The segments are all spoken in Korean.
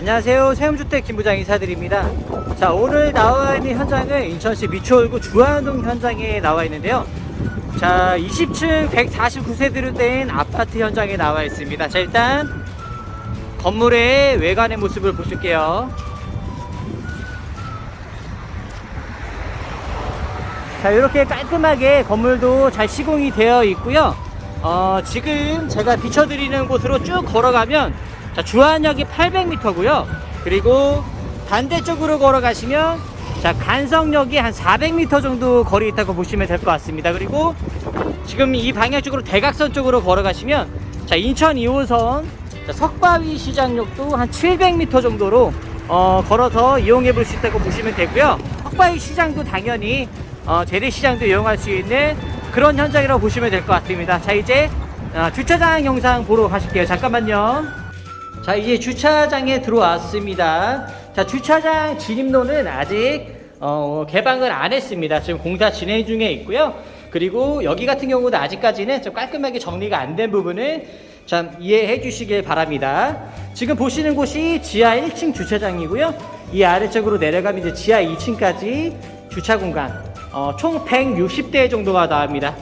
안녕하세요. 세움주택 김부장 인사드립니다. 자, 오늘 나와 있는 현장은 인천시 미추홀구 주안동 현장에 나와 있는데요. 자, 20층 149세대로 된 아파트 현장에 나와 있습니다. 자, 일단 건물의 외관의 모습을 보실게요. 자, 이렇게 깔끔하게 건물도 잘 시공이 되어 있고요. 어, 지금 제가 비춰드리는 곳으로 쭉 걸어가면 자, 주안역이 800m고요. 그리고 반대쪽으로 걸어가시면 자, 간성역이 한 400m 정도 거리 있다고 보시면 될 것 같습니다. 그리고 지금 이 방향 쪽으로 대각선 쪽으로 걸어가시면 자, 인천 2호선 자, 석바위 시장역도 한 700m 정도로 어, 걸어서 이용해 볼 수 있다고 보시면 되고요. 석바위 시장도 당연히 어, 재래시장도 이용할 수 있는 그런 현장이라고 보시면 될 것 같습니다. 자, 이제 어, 주차장 영상 보러 가실게요. 잠깐만요. 자, 이제 주차장에 들어왔습니다. 자, 주차장 진입로는 아직 어, 개방을 안 했습니다. 지금 공사 진행 중에 있고요. 그리고 여기 같은 경우도 아직까지는 좀 깔끔하게 정리가 안 된 부분을 참 이해해 주시길 바랍니다. 지금 보시는 곳이 지하 1층 주차장이고요. 이 아래쪽으로 내려가면 이제 지하 2층까지 주차 공간 어, 총 160대 정도가 나옵니다.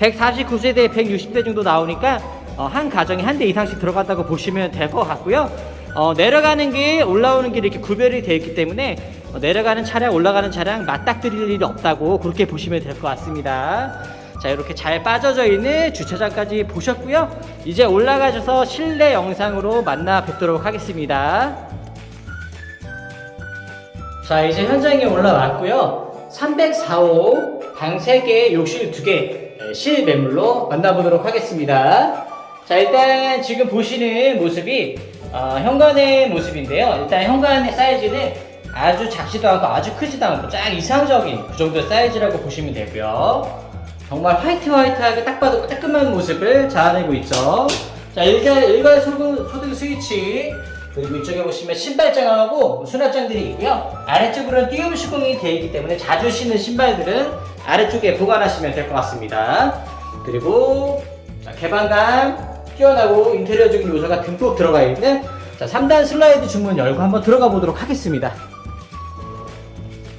149세대 160대 정도 나오니까 어, 한 가정에 한 대 이상씩 들어갔다고 보시면 될 것 같고요. 어, 내려가는 길, 올라오는 길이 이렇게 구별이 되어 있기 때문에 어, 내려가는 차량, 올라가는 차량 맞닥뜨릴 일이 없다고 그렇게 보시면 될 것 같습니다. 자, 이렇게 잘 빠져져 있는 주차장까지 보셨고요. 이제 올라가셔서 실내 영상으로 만나 뵙도록 하겠습니다. 자, 이제 현장에 올라왔고요. 304호 방 3개, 욕실 2개 실매물로 만나보도록 하겠습니다. 자, 일단 지금 보시는 모습이 어, 현관의 모습인데요. 일단 현관의 사이즈는 아주 작지도 않고 아주 크지도 않고 쫙 이상적인 그 정도의 사이즈라고 보시면 되고요. 정말 화이트 화이트하게 딱 봐도 깔끔한 모습을 자아내고 있죠. 자, 일괄, 일괄 소등, 소등 스위치, 그리고 이쪽에 보시면 신발장하고 수납장들이 있고요. 아래쪽으로는 띄움 시공이 되어 있기 때문에 자주 신는 신발들은 아래쪽에 보관하시면 될 것 같습니다. 그리고 자, 개방감 뛰어나고 인테리어적인 요소가 듬뿍 들어가 있는 자, 3단 슬라이드 주문 열고 한번 들어가 보도록 하겠습니다.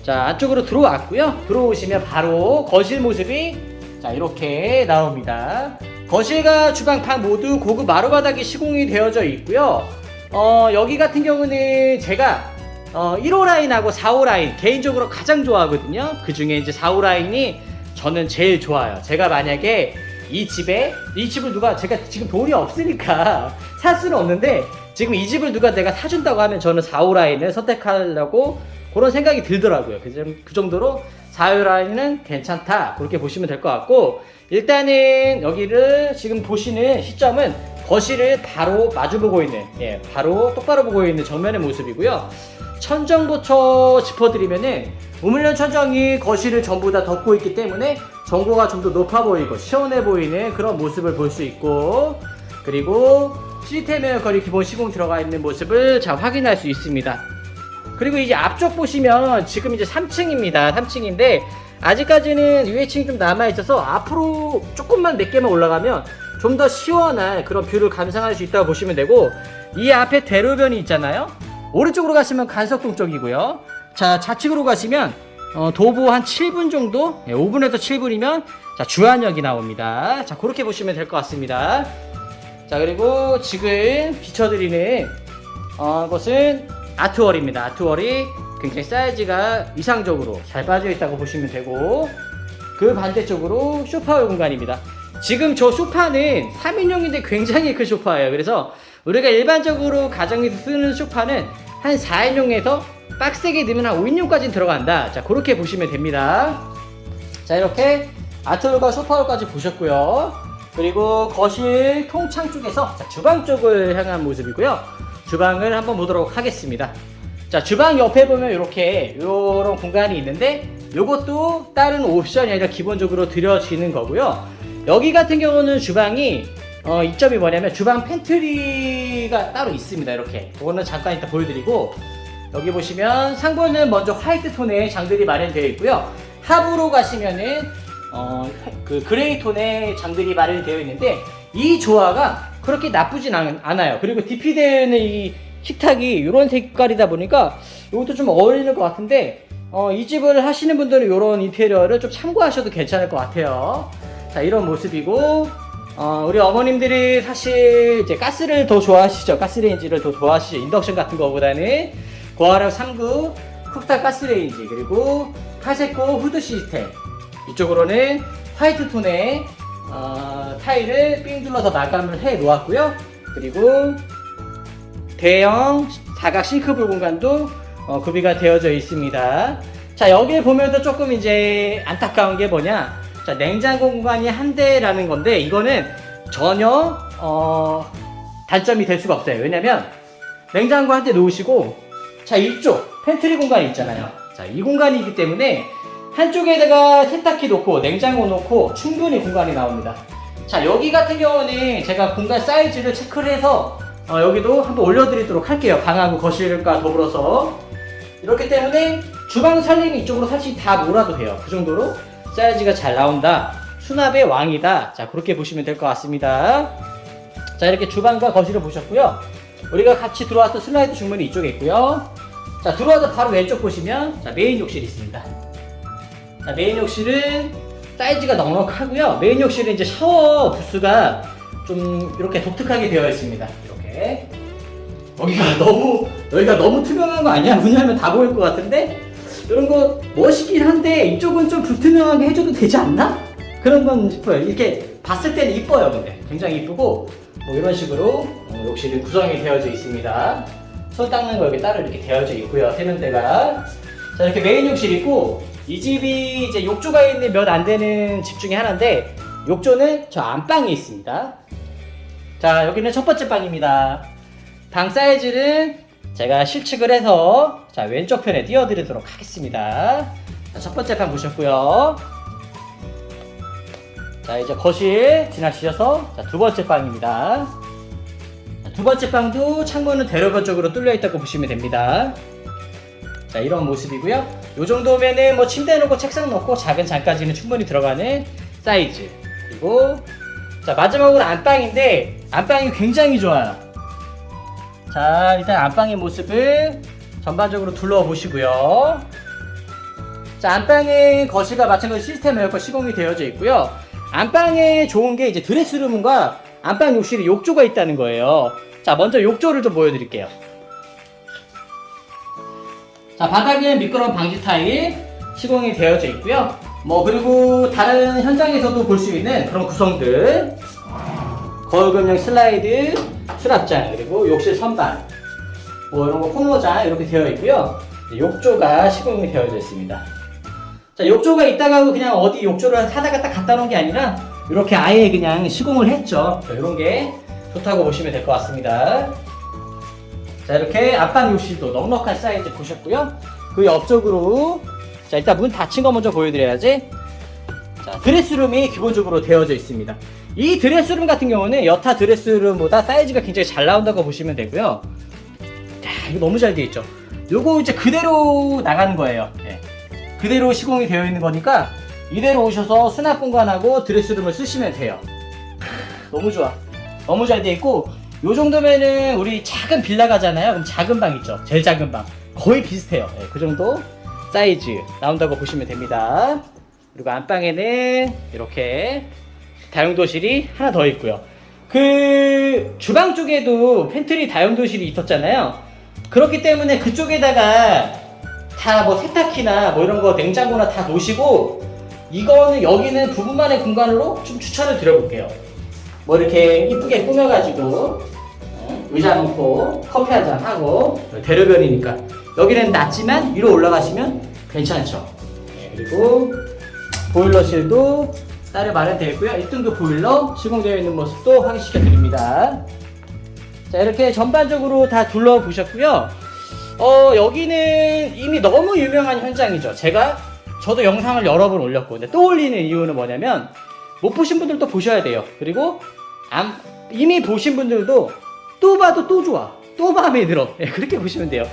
자, 안쪽으로 들어왔고요. 들어오시면 바로 거실 모습이 자, 이렇게 나옵니다. 거실과 주방 방 모두 고급 마루바닥이 시공이 되어져 있고요. 어, 여기 같은 경우는 제가 어, 1호 라인하고 4호 라인 개인적으로 가장 좋아하거든요. 그 중에 이제 4호 라인이 저는 제일 좋아요. 제가 만약에 이 집에 이 집을 누가 제가 지금 돈이 없으니까 살 수는 없는데 지금 이 집을 누가 내가 사준다고 하면 저는 4호 라인을 선택하려고 그런 생각이 들더라고요. 그, 정- 그 정도로 4호 라인은 괜찮다 그렇게 보시면 될 것 같고 일단은 여기를 지금 보시는 시점은 거실을 바로 마주보고 있는 예 바로 똑바로 보고 있는 정면의 모습이고요. 천정부터 짚어드리면은 우물련 천정이 거실을 전부 다 덮고 있기 때문에 전고가 좀 더 높아 보이고 시원해 보이는 그런 모습을 볼 수 있고 그리고 시스템 에어컨이 기본 시공 들어가 있는 모습을 잘 확인할 수 있습니다. 그리고 이제 앞쪽 보시면 지금 이제 3층입니다. 3층인데 아직까지는 유해층이 좀 남아 있어서 앞으로 조금만 몇 개만 올라가면 좀 더 시원한 그런 뷰를 감상할 수 있다고 보시면 되고 이 앞에 대로변이 있잖아요. 오른쪽으로 가시면 간석동 쪽이고요. 자 좌측으로 가시면 어, 도보 한 7분 정도, 예, 5분에서 7분이면 자 주안역이 나옵니다. 자 그렇게 보시면 될 것 같습니다. 자 그리고 지금 비춰드리는 어, 것은 아트월입니다. 아트월이 굉장히 사이즈가 이상적으로 잘 빠져 있다고 보시면 되고 그 반대쪽으로 소파 공간입니다. 지금 저 소파는 3인용인데 굉장히 큰 소파예요. 그래서 우리가 일반적으로 가정에서 쓰는 소파는 한 4인용에서 빡세게 넣으면 한 5인용까지 들어간다. 자, 그렇게 보시면 됩니다. 자, 이렇게 아트홀과 소파홀까지 보셨고요. 그리고 거실 통창 쪽에서 자, 주방 쪽을 향한 모습이고요. 주방을 한번 보도록 하겠습니다. 자, 주방 옆에 보면 이렇게 이런 공간이 있는데 이것도 다른 옵션이 아니라 기본적으로 들여지는 거고요. 여기 같은 경우는 주방이 어, 이점이 뭐냐면 주방 팬트리가 따로 있습니다. 이렇게. 그거는 잠깐 이따 보여드리고 여기 보시면 상부는 먼저 화이트 톤의 장들이 마련되어 있고요. 하부로 가시면은 어, 그 그레이 톤의 장들이 마련되어 있는데 이 조화가 그렇게 나쁘진 않, 아요 그리고 디피되는 이 식탁이 이런 색깔이다 보니까 이것도 좀 어울리는 것 같은데 어, 이 집을 하시는 분들은 이런 인테리어를 좀 참고하셔도 괜찮을 것 같아요. 자 이런 모습이고 어, 우리 어머님들이 사실 이제 가스를 더 좋아하시죠. 가스레인지를 더 좋아하시죠. 인덕션 같은 거보다는 고화력 3구 쿡탑 가스레인지 그리고 카세코 후드 시스템 이쪽으로는 화이트 톤의 어, 타일을 삥 둘러서 마감을 해 놓았고요. 그리고 대형 사각 싱크볼 공간도 어, 구비가 되어져 있습니다. 자 여기에 보면도 조금 이제 안타까운 게 뭐냐? 자 냉장고 공간이 한 대라는 건데 이거는 전혀 어, 단점이 될 수가 없어요. 왜냐면 냉장고 한 대 놓으시고 자 이쪽 팬트리 공간이 있잖아요. 자 이 공간이 있기 때문에 한쪽에다가 세탁기 놓고 냉장고 놓고 충분히 공간이 나옵니다. 자 여기 같은 경우는 제가 공간 사이즈를 체크를 해서 어, 여기도 한번 올려드리도록 할게요. 방하고 거실과 더불어서 이렇기 때문에 주방 살림이 이쪽으로 사실 다 몰아도 돼요. 그 정도로 사이즈가 잘 나온다. 수납의 왕이다. 자 그렇게 보시면 될 것 같습니다. 자 이렇게 주방과 거실을 보셨고요. 우리가 같이 들어왔던 슬라이드 중문이 이쪽에 있고요. 자 들어와서 바로 왼쪽 보시면 자 메인 욕실이 있습니다. 자, 메인 욕실은 사이즈가 넉넉하고요. 메인 욕실은 이제 샤워 부스가 좀 이렇게 독특하게 되어 있습니다. 이렇게. 여기가 너무 여기가 너무 투명한 거 아니야? 문 열면 다 보일 것 같은데 이런 거 멋있긴 한데 이쪽은 좀 불투명하게 해줘도 되지 않나? 그런 건 싶어요. 이렇게 봤을 때는 이뻐요, 근데 굉장히 이쁘고 뭐 이런 식으로 어, 욕실이 구성이 되어져 있습니다. 손 닦는 거 여기 따로 이렇게 되어져 있고요. 세면대가 자 이렇게 메인 욕실 있고 이 집이 이제 욕조가 있는 몇 안 되는 집 중에 하나인데 욕조는 저 안방에 있습니다. 자 여기는 첫 번째 방입니다. 방 사이즈는 제가 실측을 해서 자 왼쪽 편에 띄워드리도록 하겠습니다. 자, 첫 번째 방 보셨고요. 자 이제 거실 지나시셔서 자, 두 번째 방입니다. 자, 두 번째 방도 창문은 대로변 쪽으로 뚫려 있다고 보시면 됩니다. 자 이런 모습이고요. 요 정도면은 뭐 침대 놓고 책상 놓고 작은 장까지는 충분히 들어가는 사이즈. 그리고 자 마지막으로 안방인데 안방이 굉장히 좋아요. 자 일단 안방의 모습을 전반적으로 둘러보시고요. 자 안방의 거실과 마찬가지 시스템 에어컨 시공이 되어져 있고요. 안방에 좋은 게 이제 드레스룸과 안방 욕실에 욕조가 있다는 거예요. 자 먼저 욕조를 좀 보여드릴게요. 자 바닥엔 미끄럼 방지 타일 시공이 되어져 있고요. 뭐 그리고 다른 현장에서도 볼 수 있는 그런 구성들 거울 금형 슬라이드 수납장 그리고 욕실 선반 뭐 이런 거 코너장 이렇게 되어 있고요. 욕조가 시공이 되어져 있습니다. 자 욕조가 있다가 그냥 어디 욕조를 사다가 딱 갖다 놓은 게 아니라 이렇게 아예 그냥 시공을 했죠. 자, 이런 게 좋다고 보시면 될 것 같습니다. 자 이렇게 앞방 욕실도 넉넉한 사이즈 보셨고요. 그 옆쪽으로 자 일단 문 닫힌 거 먼저 보여드려야지. 자 드레스룸이 기본적으로 되어져 있습니다. 이 드레스룸 같은 경우는 여타 드레스룸보다 사이즈가 굉장히 잘 나온다고 보시면 되고요. 자 이거 너무 잘 되어 있죠. 요거 이제 그대로 나가는 거예요. 예. 그대로 시공이 되어 있는 거니까 이대로 오셔서 수납 공간하고 드레스룸을 쓰시면 돼요. 너무 좋아. 너무 잘 되어 있고 요 정도면은 우리 작은 빌라 가잖아요. 그럼 작은 방 있죠. 제일 작은 방. 거의 비슷해요. 예, 그 정도 사이즈 나온다고 보시면 됩니다. 그리고 안방에는 이렇게 다용도실이 하나 더 있고요. 그 주방 쪽에도 팬트리 다용도실이 있었잖아요. 그렇기 때문에 그쪽에다가 다 뭐 세탁기나 뭐 이런 거 냉장고나 다 놓으시고 이거는 여기는 부부만의 공간으로 좀 추천을 드려볼게요. 뭐 이렇게 이쁘게 꾸며가지고 어, 의자 놓고 커피 한 잔 하고 대로변이니까 여기는 낮지만 위로 올라가시면 괜찮죠. 네, 그리고 보일러실도 따로 마련되어 있고요. 1등급 보일러 시공되어 있는 모습도 확인시켜 드립니다. 자 이렇게 전반적으로 다 둘러보셨고요. 어 여기는 이미 너무 유명한 현장이죠. 제가 저도 영상을 여러 번 올렸고 근데 또 올리는 이유는 뭐냐면 못 보신 분들도 보셔야 돼요. 그리고 안- 이미 보신 분들도 또 봐도 또 좋아. 또 마음에 들어. 예, 그렇게 보시면 돼요.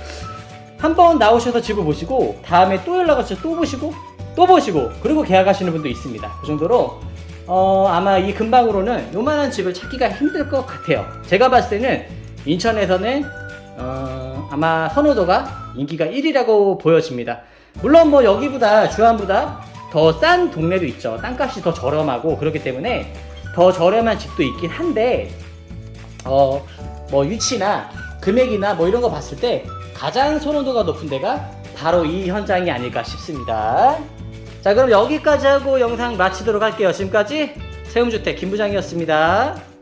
한 번 나오셔서 집을 보시고 다음에 또 연락 와서 또 보시고 또 보시고 그리고 계약하시는 분도 있습니다. 그 정도로 어, 아마 이 근방으로는 요만한 집을 찾기가 힘들 것 같아요. 제가 봤을 때는 인천에서는 어, 아마 선호도가 인기가 1위라고 보여집니다. 물론 뭐 여기보다 주안보다 더 싼 동네도 있죠. 땅값이 더 저렴하고 그렇기 때문에 더 저렴한 집도 있긴 한데 어, 뭐 위치나 금액이나 뭐 이런 거 봤을 때 가장 선호도가 높은 데가 바로 이 현장이 아닐까 싶습니다. 자, 그럼 여기까지 하고 영상 마치도록 할게요. 지금까지 세움주택 김부장이었습니다.